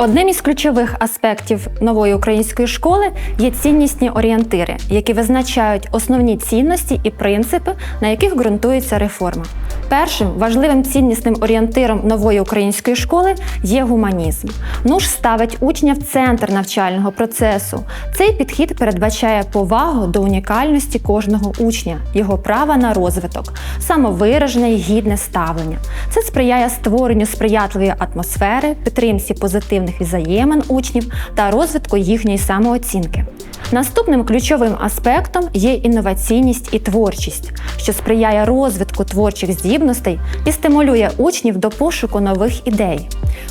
Одним із ключових аспектів нової української школи є ціннісні орієнтири, які визначають основні цінності і принципи, на яких ґрунтується реформа. Першим важливим ціннісним орієнтиром нової української школи є гуманізм. НУШ ставить учня в центр навчального процесу. Цей підхід передбачає повагу до унікальності кожного учня, його права на розвиток, самовиражене і гідне ставлення. Це сприяє створенню сприятливої атмосфери, підтримці позитивних взаємин учнів та розвитку їхньої самооцінки. Наступним ключовим аспектом є інноваційність і творчість, що сприяє розвитку творчих здібностей і стимулює учнів до пошуку нових ідей.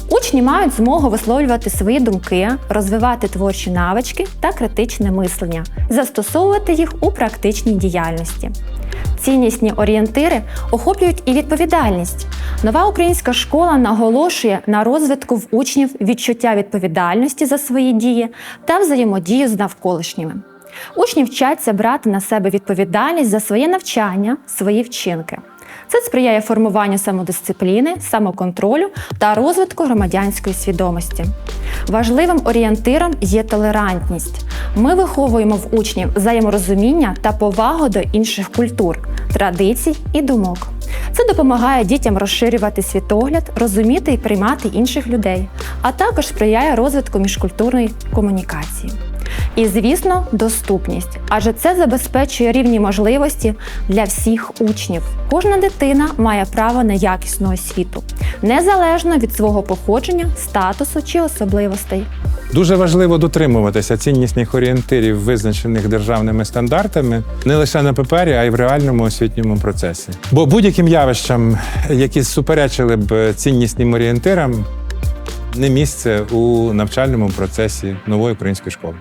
Учні мають змогу висловлювати свої думки, розвивати творчі навички та критичне мислення, застосовувати їх у практичній діяльності. Ціннісні орієнтири охоплюють і відповідальність. Нова українська школа наголошує на розвитку в учнів відчуття відповідальності за свої дії та взаємодію з навколишніми. Учні вчаться брати на себе відповідальність за своє навчання, свої вчинки. Це сприяє формуванню самодисципліни, самоконтролю та розвитку громадянської свідомості. Важливим орієнтиром є толерантність. Ми виховуємо в учнів взаєморозуміння та повагу до інших культур, традицій і думок. Це допомагає дітям розширювати світогляд, розуміти і приймати інших людей, а також сприяє розвитку міжкультурної комунікації. І, звісно, доступність, адже це забезпечує рівні можливості для всіх учнів. Кожна дитина має право на якісну освіту, незалежно від свого походження, статусу чи особливостей. Дуже важливо дотримуватися ціннісних орієнтирів, визначених державними стандартами, не лише на папері, а й в реальному освітньому процесі. Бо будь-яким явищам, які суперечили б ціннісним орієнтирам, не місце у навчальному процесі нової української школи.